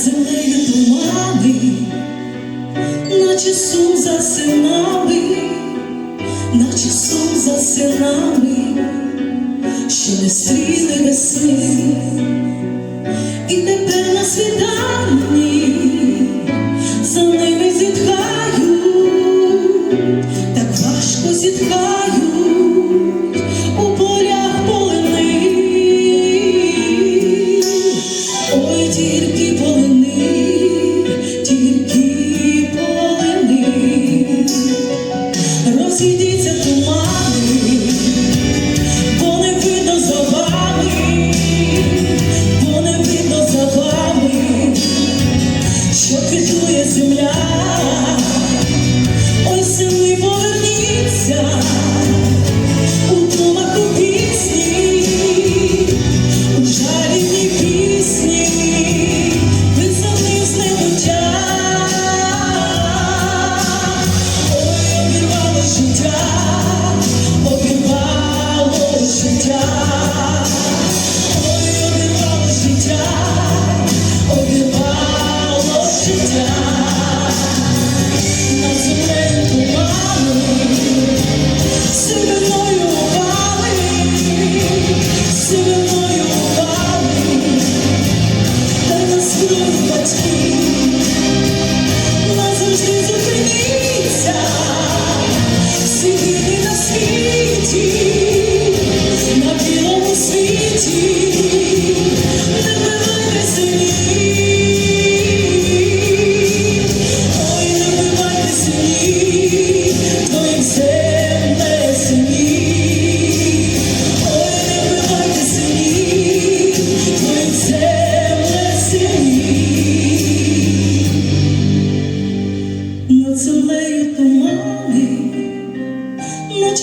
над землею тумани, наче сум за синами, наче сум за синами, що не стріли весни, і тепер на світанні за ними зітхаю, так важко зітхаю. did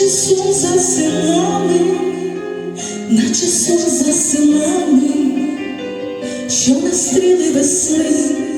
наче сон за селами, наче сон за селами, що настріли весни.